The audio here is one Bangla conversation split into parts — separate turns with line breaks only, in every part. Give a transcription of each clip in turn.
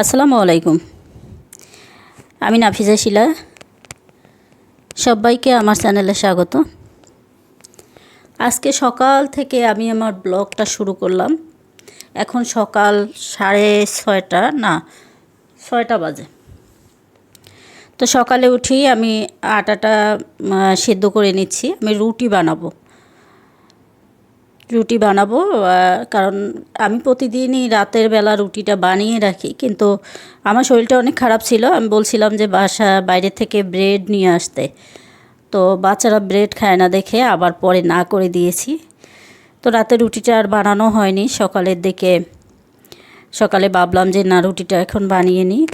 আসসালামু আলাইকুম। আমি নাফিজা শিলা। সবাইকে আমার চ্যানেলে স্বাগত। আজকে সকাল থেকে আমি আমার ব্লগটা শুরু করলাম। এখন সকাল সাড়ে ছয়টা, না, ছয়টা বাজে। তো সকালে উঠেই আমি আটাটা সেদ্ধ করে নিচ্ছি। আমি রুটি বানাবো। রুটি বানাবো কারণ আমি প্রতিদিনই রাতের বেলা রুটিটা বানিয়ে রাখি। কিন্তু আমার শরীরটা অনেক খারাপ ছিল। আমি বলছিলাম যে বাসা বাইরে থেকে ব্রেড নিয়ে আসতে। তো বাচ্চারা ব্রেড খায় না দেখে আবার পরে না করে দিয়েছি। তো রাতে রুটিটা আর বানানো হয়নি। সকালের দিকে, সকালে ভাবলাম যে না, রুটিটা এখন বানিয়ে নিই।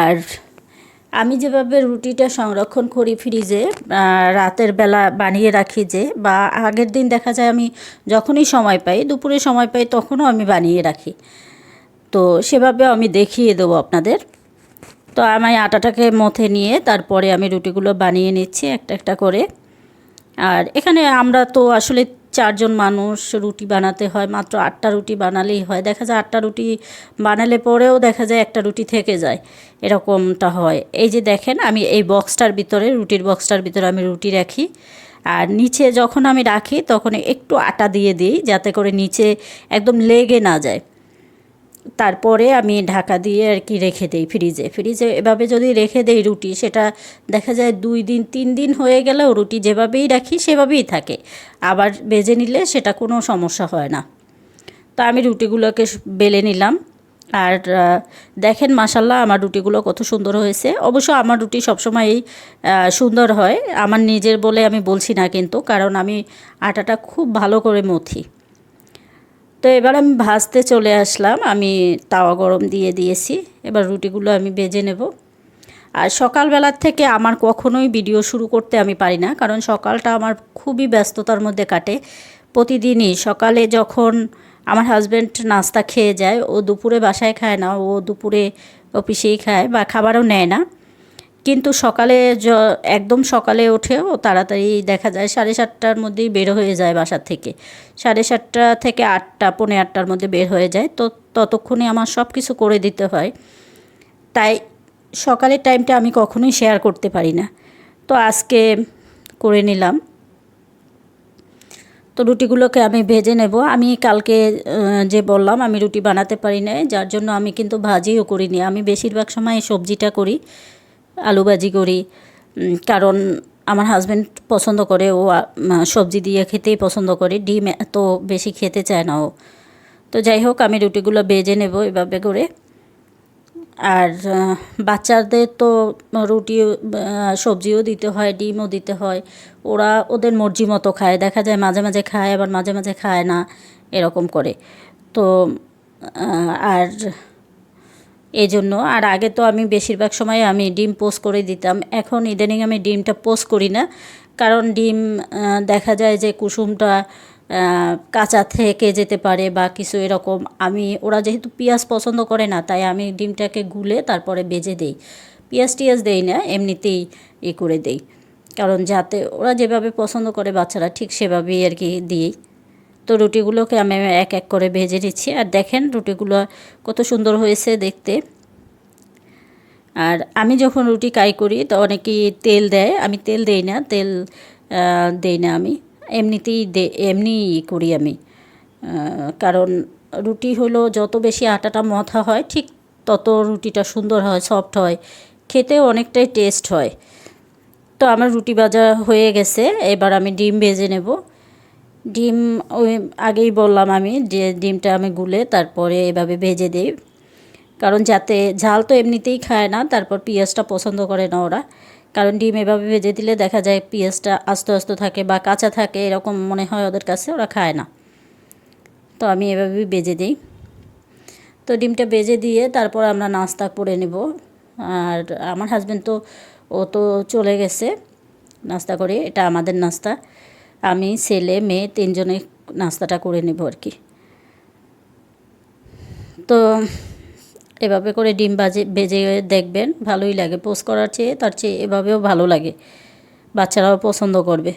আর আমি যেভাবে রুটিটা সংরক্ষণ করি ফ্রিজে রাতের বেলা বানিয়ে রাখি যে, বা আগের দিন দেখা যায় আমি যখনই সময় পাই, দুপুরে সময় পাই তখনও আমি বানিয়ে রাখি। তো সেভাবে আমি দেখিয়ে দেবো আপনাদের। তো আমি আটাটাকে মথে নিয়ে তারপরে আমি রুটিগুলো বানিয়ে নিচ্ছি একটা একটা করে। আর এখানে আমরা তো আসলে চারজন মানুষ রুটি বানাতে হয়, মাত্র আটটা রুটি বানালেই হয়। দেখা যায় আটটা রুটি বানালে পরেও দেখা যায় একটা রুটি থেকে যায়। এরকমটা হয়। এই যে দেখেন, আমি এই বক্সটার ভিতরে, রুটির বক্সটার ভিতরে আমি রুটি রাখি। আর নিচে যখন আমি রাখি, তখন একটু আটা দিয়ে দিই, যাতে করে নিচে একদম লেগে না যায়। তারপরে আমি ঢাকা দিয়ে আর কি রেখে দেই ফ্রিজে। ফ্রিজে এভাবে যদি রেখে দেই রুটি, সেটা দেখা যায় দুই দিন, তিন দিন হয়ে গেলেও রুটি যেভাবেই রাখি সেভাবেই থাকে। আবার বেজে নিলে সেটা কোনো সমস্যা হয় না। তো আমি রুটিগুলোকে বেলে নিলাম। আর দেখেন মাসাল্লাহ আমার রুটিগুলো কত সুন্দর হয়েছে। অবশ্য আমার রুটি সবসময়ই সুন্দর হয়। আমার নিজের বলে আমি বলছি না কিন্তু, কারণ আমি আটাটা খুব ভালো করে মথি। তো এবার আমি ভাজতে চলে আসলাম। আমি তাওয়া গরম দিয়ে দিয়েছি। এবার রুটিগুলো আমি বেজে নেব। আর সকালবেলার থেকে আমার কখনোই ভিডিও শুরু করতে আমি পারি না, কারণ সকালটা আমার খুবই ব্যস্ততার মধ্যে কাটে। প্রতিদিনই সকালে যখন আমার হাজব্যান্ড নাস্তা খেয়ে যায়, ও দুপুরে বাসায় খায় না, ও দুপুরে অফিসেই খায় বা খাবারও নেয় না। কিন্তু সকালে একদম সকালে উঠেও তাড়াতাড়ি দেখা যায় সাড়ে সাতটার মধ্যেই বের হয়ে যায় বাসার থেকে। সাড়ে সাতটা থেকে আটটা, পৌনে আটটার মধ্যে বের হয়ে যায়। তো ততক্ষণে আমার সব কিছু করে দিতে হয়। তাই সকালের টাইমটা আমি কখনোই শেয়ার করতে পারি না। তো আজকে করে নিলাম। তো রুটিগুলোকে আমি ভেজে নেব। আমি কালকে যে বললাম, আমি রুটি বানাতে পারি না যার জন্য আমি কিন্তু ভাজিও করিনি। আমি বেশিরভাগ সময় সবজিটা করি। আলু ভাজি করি কারণ আমার হাজব্যান্ড পছন্দ করে, ও সবজি দিয়ে খেতেই পছন্দ করে, ডিম এত বেশি খেতে চায় না ও। তো যাই হোক, আমি রুটিগুলো বেজে নেব এভাবে করে। আর বাচ্চাদের তো রুটি সবজিও দিতে হয়, ডিমও দিতে হয়। ওরা ওদের মর্জি মতো খায়। দেখা যায় মাঝে মাঝে খায়, আবার মাঝে মাঝে খায় না, এরকম করে। তো আর এই জন্য আর আগে তো আমি বেশিরভাগ সময় আমি ডিম পোস্ট করে দিতাম। এখন ইদানিং আমি ডিমটা পোস্ট করি না। কারণ ডিম দেখা যায় যে কুসুমটা কাঁচা থেকে যেতে পারে বা কিছু এরকম। আমি, ওরা যেহেতু পেঁয়াজ পছন্দ করে না, তাই আমি ডিমটাকে গুলে তারপরে বেজে দেই। পেঁয়াজ টিয়াজ দেই না, এমনিতেই ই করে দেই। কারণ যাতে ওরা যেভাবে পছন্দ করে বাচ্চারা, ঠিক সেভাবেই আর কি দিই। তো রুটিগুলোকে আমি এক এক করে ভেজে নিচ্ছি। আর দেখেন রুটিগুলো কত সুন্দর হয়েছে দেখতে। আর আমি যখন রুটি কাই করি তো অনেকেই তেল দেয়। আমি তেল দেই না, তেল দেই না আমি। এমনিতেই দে এমনি করি আমি। কারণ রুটি হলো যত বেশি আটাটা মথা হয় ঠিক তত রুটিটা সুন্দর হয়, সফট হয়। খেতে অনেকটাই টেস্ট হয়। তো আমার রুটি ভাজা হয়ে গেছে। এবার আমি ডিম ভেজে নেব। ডিম ওই আগেই বললাম আমি যে ডিমটা আমি গুলে তারপরে এভাবে ভেজে দিই। কারণ যাতে ঝাল তো এমনিতেই খায় না, তারপর পেঁয়াজটা পছন্দ করে না ওরা। কারণ ডিম এভাবে ভেজে দিলে দেখা যায় পেঁয়াজটা আস্তে আস্তে থাকে বা কাঁচা থাকে, এরকম মনে হয় ওদের কাছে ওরা খায় না। তো আমি এভাবেই বেজে দিই। তো ডিমটা বেজে দিয়ে তারপর আমরা নাস্তা করে নেব। আর আমার হাজব্যান্ড তো, ও তো চলে গেছে নাস্তা করে, এটা আমাদের নাস্তা। আমি, ছেলে, মেয়ে তিনজনে নাস্তাটা করে নেব আর কি। তো এভাবে করে ডিম বাজে বেজে দেখবেন, ভালোই লাগে। পোস্ট করার চেয়ে, তার চেয়ে এভাবেও ভালো লাগে। বাচ্চারাও পছন্দ করবে।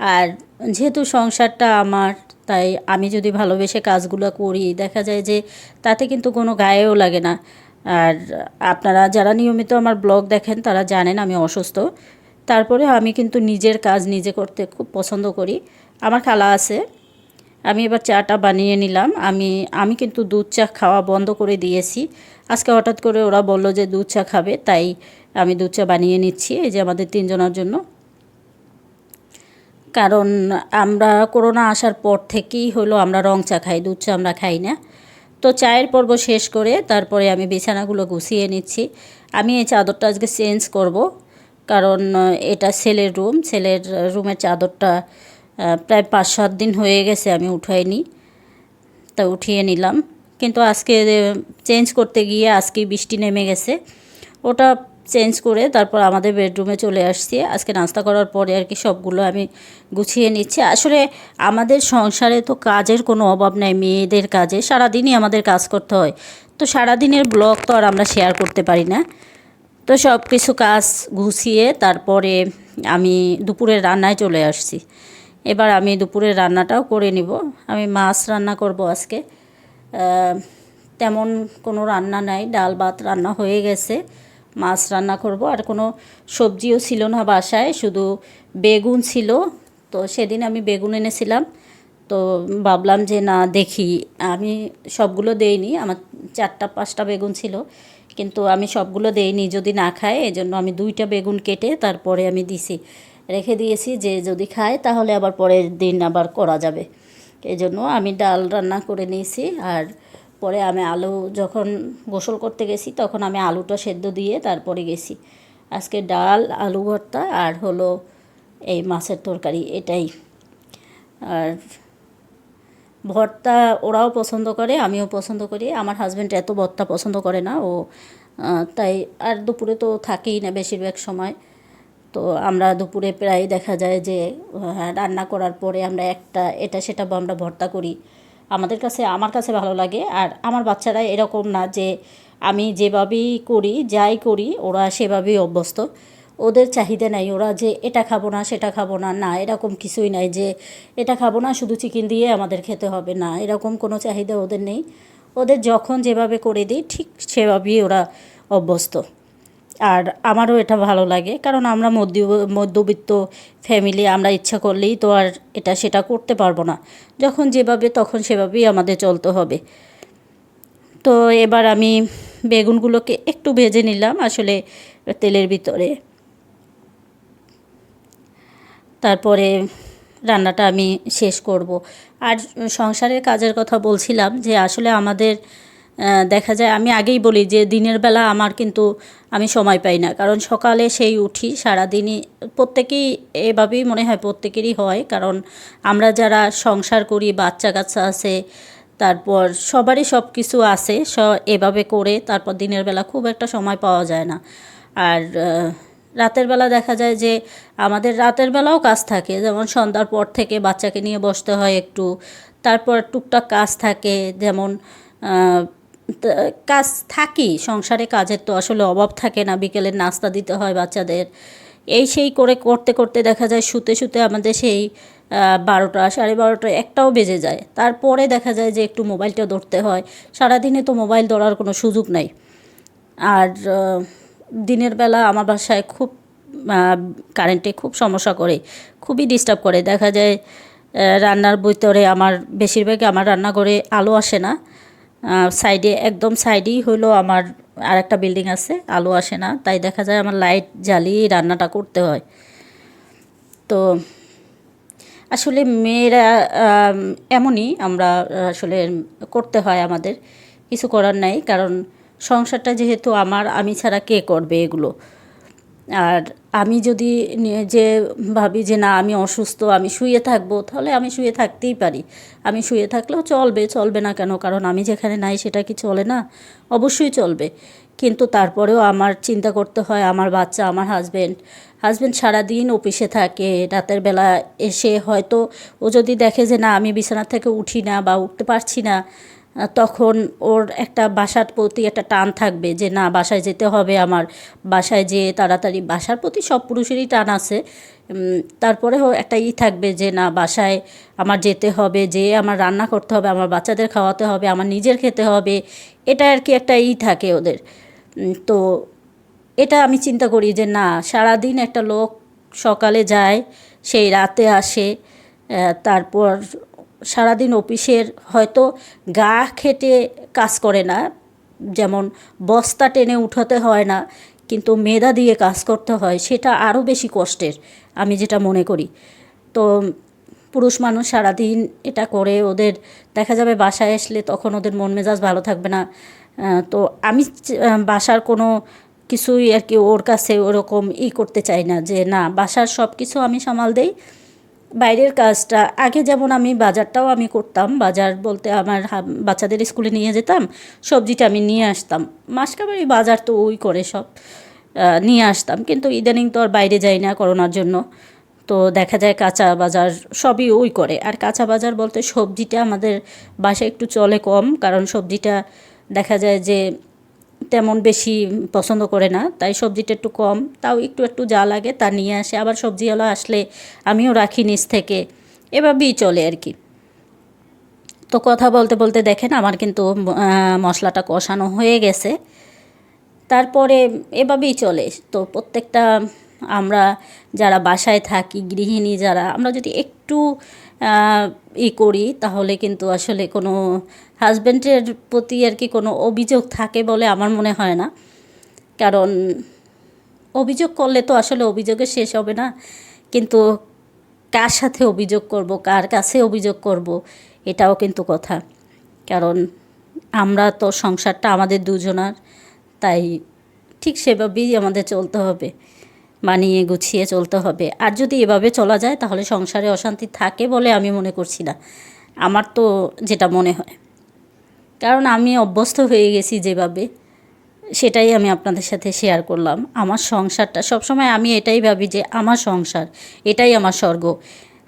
আর যেহেতু সংসারটা আমার, তাই আমি যদি ভালোবেসে কাজগুলো করি, দেখা যায় যে তাতে কিন্তু কোনো গায়েও লাগে না। আর আপনারা যারা নিয়মিত আমার ব্লগ দেখেন, তারা জানেন আমি অসুস্থ। তারপরে আমি কিন্তু নিজের কাজ নিজে করতে খুব পছন্দ করি। আমার খালা আছে। আমি এবার চাটা বানিয়ে নিলাম। আমি আমি কিন্তু দুধ চা খাওয়া বন্ধ করে দিয়েছি। আজকে হঠাৎ করে ওরা বলল যে দুধ চা খাবে, তাই আমি দুধ চা বানিয়ে নিচ্ছি এই যে আমাদের তিনজনের জন্য। কারণ আমরা করোনা আসার পর থেকেই হলো আমরা রং চা খাই, দুধ চা আমরা খাই না। তো চায়ের পর্ব শেষ করে তারপরে আমি বিছানাগুলো গুছিয়ে নিচ্ছি। আমি এই চাদরটা আজকে চেঞ্জ করব। কারণ এটা ছেলের রুম। ছেলের রুমের চাদরটা প্রায় পাঁচ সাত দিন হয়ে গেছে, আমি উঠাইনি। তা উঠিয়ে নিলাম। কিন্তু আজকে চেঞ্জ করতে গিয়ে আজকে বৃষ্টি নেমে গেছে। ওটা চেঞ্জ করে তারপর আমাদের বেডরুমে চলে আসছি। আজকে নাস্তা করার পরে আর কি সবগুলো আমি গুছিয়ে নিচ্ছি। আসলে আমাদের সংসারে তো কাজের কোনো অভাব নেই, মেয়েদের কাজে। সারাদিনই আমাদের কাজ করতে হয়। তো সারাদিনের ব্লগ তো আর আমরা শেয়ার করতে পারি না। তো সব কিছু কাজ গুছিয়ে তারপরে আমি দুপুরের রান্নায় চলে আসছি। এবার আমি দুপুরের রান্নাটাও করে নিব। আমি মাছ রান্না করব আজকে। তেমন কোনো রান্না নাই, ডাল ভাত রান্না হয়ে গেছে। মাছ রান্না করব। আর কোনো সবজিও ছিল না বাসায়, শুধু বেগুন ছিল। তো সেদিন আমি বেগুন এনেছিলাম। তো ভাবলাম যে না, দেখি। আমি সবগুলো দেইনি, আমার চারটা, পাঁচটা বেগুন ছিল। কিন্তু আমি সবগুলো দেইনি, যদি না খায় এই জন্য আমি দুইটা বেগুন কেটে তারপরে আমি দিছি। রেখে দিয়েছি যে যদি খায়, তাহলে আবার পরের দিন আবার করা যাবে। এই জন্য আমি ডাল রান্না করে নিয়েছি আর পরে আমি আলু যখন গোসল করতে গেছি, তখন আমি আলুটা সেদ্ধ দিয়ে তারপরে গেছি। আজকে ডাল, আলু ভর্তা আর হলো এই মাছের তরকারি, এটাই। আর ভর্তা ওরাও পছন্দ করে, আমিও পছন্দ করি। আমার হাজব্যান্ড এত ভর্তা পছন্দ করে না, ও তাই আর দুপুরে তো থাকেই না বেশিরভাগ সময়। তো আমরা দুপুরে প্রায় দেখা যায় যে রান্না করার পরে আমরা একটা এটা সেটা আমরা ভর্তা করি। আমাদের কাছে, আমার কাছে ভালো লাগে। আর আমার বাচ্চারা এরকম না যে, আমি যেভাবেই করি, যাই করি, ওরা সেভাবেই অভ্যস্ত। ওদের চাহিদা নাই। ওরা যে, এটা খাব না, সেটা খাব না। না, এরকম কিছুই নাই যে, এটা খাব না, শুধু চিকেন দিয়ে আমাদের খেতে হবে। না, এরকম কোনো চাহিদা ওদের নেই। ওদের যখন যেভাবে করে দিই, ঠিক সেভাবেই ওরা অভ্যস্ত। আর আমারও এটা ভালো লাগে, কারণ আমরা মধ্য, মধ্যবিত্ত ফ্যামিলি আমরা ইচ্ছা করলেই তো আর এটা, সেটা করতে পারব না। যখন যেভাবে, তখন সেভাবেই আমাদের চলতে হবে। তো এবার আমি বেগুনগুলোকে একটু ভেজে নিলাম আসলে তেলের ভিতরে। তারপরে রান্নাটা আমি শেষ করব। আর সংসারের কাজের কথা বলছিলাম যে আসলে আমাদের দেখা যায় আমি আগেই বলি যে দিনের বেলা আমার কিন্তু আমি সময় পাই না। কারণ সকালে সেই উঠি, সারাদিনই প্রত্যেকেই এভাবেই মনে হয় প্রত্যেকেরই হয়। কারণ আমরা যারা সংসার করি, বাচ্চা কাচ্চা আছে, তারপর সবারই সব কিছু আছে, স, এভাবে করে তারপর দিনের বেলা খুব একটা সময় পাওয়া যায় না। আর রাতের বেলা দেখা যায় যে আমাদের রাতের বেলাও কাজ থাকে। যেমন সন্ধ্যার পর থেকে বাচ্চাকে নিয়ে বসতে হয় একটু। তারপর টুকটাক কাজ থাকে। যেমন কাজ থাকি, সংসারে কাজের তো আসলে অভাব থাকে না। বিকেলে নাস্তা দিতে হয় বাচ্চাদের। এই সেই করে করতে করতে দেখা যায় শুতে শুতে আমাদের সেই বারোটা, সাড়ে বারোটা, একটাও বেজে যায়। তারপরে দেখা যায় যে একটু মোবাইলটা ধরতে হয়। সারাদিনে তো মোবাইল ধরার কোনো সুযোগ নাই। আর দিনের বেলা আমার বাসায় খুব কারেন্টে খুব সমস্যা করে, খুবই ডিস্টার্ব করে। দেখা যায় রান্নার ভিতরে আমার, বেশিরভাগই আমার রান্নাঘরে আলো আসে না। সাইডে একদম সাইডেই হলো আমার আর একটা বিল্ডিং আছে, আলো আসে না। তাই দেখা যায় আমার লাইট জ্বালিয়েই রান্নাটা করতে হয়। তো আসলে মেয়েরা এমনই আমরা আসলে করতে হয় আমাদের। কিছু করার নাই, কারণ সংসারটা যেহেতু আমার, আমি ছাড়া কে করবে এগুলো? আর আমি যদি যে ভাবি যে না, আমি অসুস্থ, আমি শুয়ে থাকব, তাহলে আমি শুয়ে থাকতেই পারি। আমি শুয়ে থাকলেও চলবে চলবে না কেন? কারণ আমি যেখানে নাই সেটা কি চলে না? অবশ্যই চলবে। কিন্তু তারপরেও আমার চিন্তা করতে হয়, আমার বাচ্চা, আমার হাজব্যান্ড হাজব্যান্ড সারাদিন অফিসে থাকে, রাতের বেলা এসে হয়তো ও যদি দেখে যে না, আমি বিছানা থেকে উঠি না বা উঠতে পারছি না তখন ওর একটা বাসার প্রতি একটা টান থাকবে যে, না, বাসায় যেতে হবে আমার। বাসায় যেয়ে তাড়াতাড়ি, বাসার প্রতি সব পুরুষেরই টান আছে। তারপরেও একটা ই থাকবে যে, না, বাসায় আমার যেতে হবে যে আমার রান্না করতে হবে, আমার বাচ্চাদের খাওয়াতে হবে, আমার নিজের খেতে হবে। এটা আর কি একটা ই থাকে ওদের। তো এটা আমি চিন্তা করি যে, না, সারাদিন একটা লোক সকালে যায়, সেই রাতে আসে তারপর সারাদিন অফিসের হয়তো গা খেটে কাজ করে না, যেমন বস্তা টেনে উঠাতে হয় না, কিন্তু মেধা দিয়ে কাজ করতে হয়, সেটা আরও বেশি কষ্টের, আমি যেটা মনে করি। তো পুরুষ মানুষ সারাদিন এটা করে, ওদের দেখা যাবে বাসায় আসলে তখন ওদের মন মেজাজ ভালো থাকবে না। তো আমি বাসার কোনো কিছুই আর কি ওর কাছে ওরকম ই করতে চাই না যে, না, বাসার সব কিছু আমি সামাল দেই বাইরের কাজটা, আগে যেমন আমি বাজারটাও আমি করতাম, বাজার বলতে আমার বাচ্চাদের স্কুলে নিয়ে যেতাম, সবজিটা আমি নিয়ে আসতাম। মাসকাবারি বাজার তো ওই করে সব নিয়ে আসতাম। কিন্তু ইদানিং তো আর বাইরে যাই না করোনার জন্য। তো দেখা যায় কাঁচা বাজার সবই ওই করে। আর কাঁচা বাজার বলতে সবজিটা আমাদের বাসায় একটু চলে কম, কারণ সবজিটা দেখা যায় যে তেমন বেশি পছন্দ করে না, তাই সবজিটা একটু কম, তাও একটু একটু যা লাগে তা নিয়ে আসে, আবার সবজিওয়ালা আসলে আমিও রাখি নিচ থেকে, এভাবেই চলে আর কি। তো কথা বলতে বলতে দেখেন আমার কিন্তু মশলাটা কষানো হয়ে গেছে, তারপরে এভাবেই চলে। তো প্রত্যেকটা আমরা যারা বাসায় থাকি, গৃহিণী যারা, আমরা যদি একটু ই করি, তাহলে কিন্তু আসলে কোনো হাজব্যান্ডের প্রতি আর কি কোনো অভিযোগ থাকে বলে আমার মনে হয় না। কারণ অভিযোগ করলে তো আসলে অভিযোগের শেষ হবে না। কিন্তু কার সাথে অভিযোগ করব, কার কাছে অভিযোগ করব, এটাও কিন্তু কথা। কারণ আমরা তো সংসারটা আমাদের দুজনার, তাই ঠিক সেভাবেই আমাদের চলতে হবে। মানিয়ে গুছিয়ে চলতে হবে। আর যদি এভাবে চলা যায়, তাহলে সংসারে অশান্তি থাকে বলে আমি মনে করছি না। আমার তো যেটা মনে হয়। কারণ আমি অভ্যস্ত হয়ে গেছি যেভাবে, সেটাই আমি আপনাদের সাথে শেয়ার করলাম। আমার সংসারটা, সবসময় আমি এটাই ভাবি যে আমার সংসার, এটাই আমার স্বর্গ।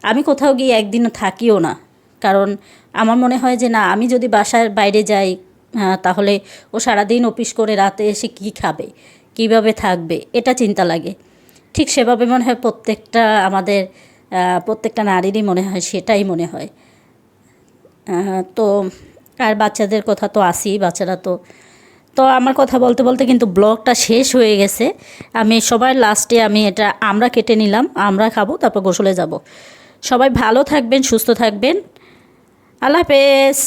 আমি কোথাও গিয়ে একদিনও থাকিও না। কারণ আমার মনে হয় যে না, আমি যদি বাসার বাইরে যাই তাহলে ও সারাদিন অফিস করে রাতে এসে কী খাবে? কীভাবে থাকবে? এটা চিন্তা লাগে। ঠিক সেভাবে মনে হয় প্রত্যেকটা আমাদের প্রত্যেকটা নারীরই মনে হয়, সেটাই মনে হয়। তো আর বাচ্চাদের কথা তো আসি বাচ্চারা তো তো আমার কথা বলতে বলতে কিন্তু ব্লগটা শেষ হয়ে গেছে। আমি সবার লাস্টে আমি এটা আমরা কেটে নিলাম, আমরা খাব, তারপর গোসলে যাব। সবাই ভালো থাকবেন, সুস্থ থাকবেন। আল্লাহ হাফেজ।